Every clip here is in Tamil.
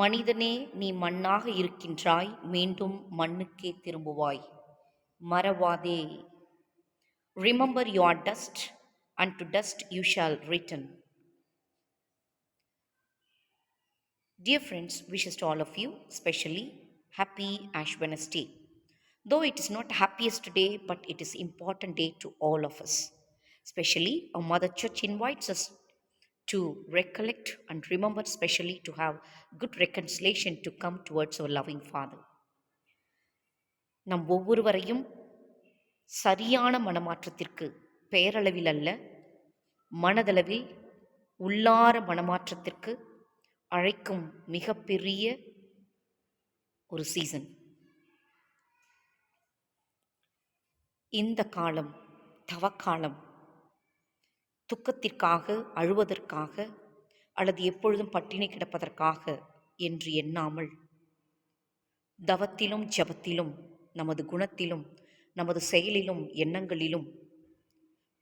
மனிதனே நீ மண்ணாக இருக்கின்றாய் மீண்டும் மண்ணுக்கே திரும்புவாய் மறவாதே remember you are dust and to dust you shall return Dear friends, wishes to all of you, especially happy Ash Wednesday. Though it is not happiest day, but it is important day to all of us. Especially our Mother Church invites us to recollect and remember, especially to have good reconciliation to come towards our loving Father. நம் ஒவ்வொருவரையும் சரியான மனமாற்றத்திற்கு பெயரளவில் அல்ல மனதளவில் உள்ளார மனமாற்றத்திற்கு அழைக்கும் மிகப்பெரிய ஒரு சீசன் இந்த காலம் தவக்காலம் துக்கத்திற்காக அழுவதற்காக அல்லது எப்பொழுதும் பட்டினி கிடப்பதற்காக என்று எண்ணாமல் தவத்திலும் ஜபத்திலும் நமது குணத்திலும் நமது செயலிலும் எண்ணங்களிலும்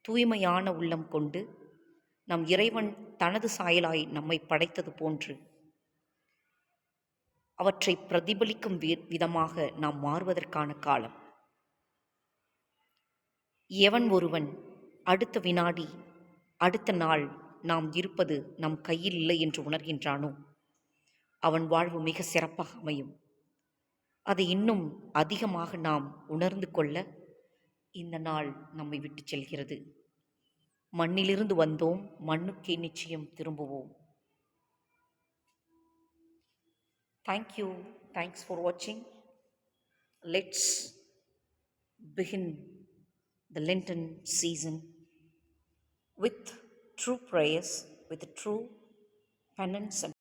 தூய்மையான உள்ளம் கொண்டு நம் இறைவன் தனது சாயலாய் நம்மை படைத்தது போன்று அவற்றை பிரதிபலிக்கும் விதமாக நாம் மாறுவதற்கான காலம். எவன் ஒருவன் அடுத்த வினாடி அடுத்த நாள் நாம் இருப்பது நம் கையில் இல்லை என்று உணர்கின்றானோ? அவன் வாழ்வு மிக சிறப்பாக அமையும். அதை இன்னும் அதிகமாக நாம் உணர்ந்து கொள்ள இந்த நாள் நம்மை விட்டு செல்கிறது. மண்ணிலிருந்து வந்தோம் மண்ணுக்கே நிச்சயம் திரும்புவோம். தேங்க்யூ தேங்க்ஸ் ஃபார் வாட்சிங் let's begin the Lenten season with true prayers, with true penance and